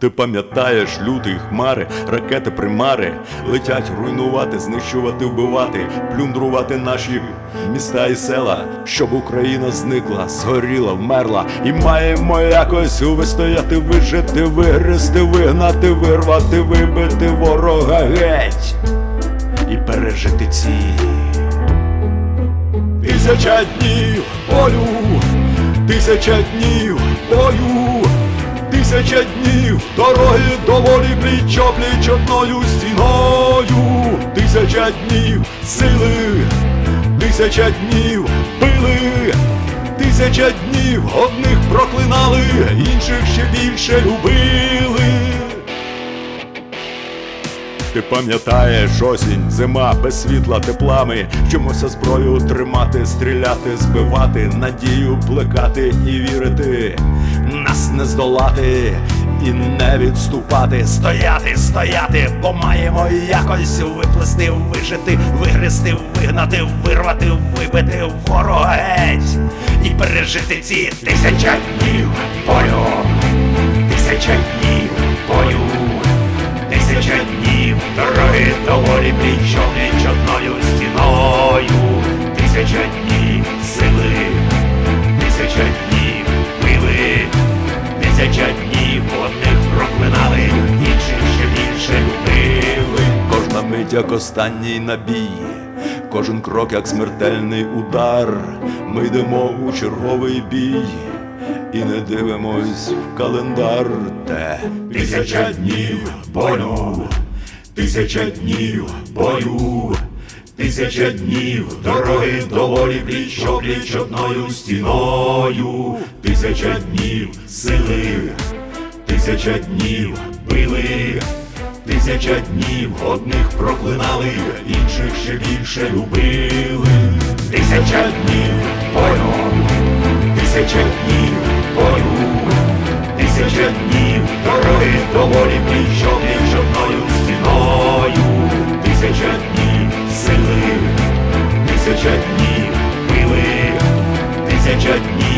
Ти пам'ятаєш лютий хмари, ракети примари летять руйнувати, знищувати, вбивати, плюндрувати наші міста і села, щоб Україна зникла, згоріла, вмерла, і маємо якось вистояти, вижити, вигризти, вигнати, вирвати, вибити ворога геть і пережити ці тисяча днів бою, тисяча днів бою. Тисяча днів. Дороги доволі пліч опліч одною стіною, тисяча днів сили, тисяча днів пили, тисяча днів одних проклинали, інших ще більше любили. Ти пам'ятаєш осінь, зима без світла, теплами, вчимося зброю тримати, стріляти, збивати, надію плекати і вірити, нас не здолати і не відступати, стояти, стояти, бо маємо якось виплести, вижити, вигризти, вигнати, вирвати, вибити ворога геть і пережити ці тисяча днів бою, тисяча днів бою. Кожна як останній набій, кожен крок як смертельний удар. Ми йдемо у черговий бій. І не дивимось в календар те тисяча днів бою, тисяча днів бою, тисяча днів дороги доволі пліч опліч одною стіною, тисяча днів сили, тисяча днів били, тисяча днів одних проклинали, інших ще більше любили, тисяча днів бою. Тисяча днів бою, тисяча днів дороги доволі опліч одною стіною, тисяча днів сили, тисяча днів пили, тисяча днів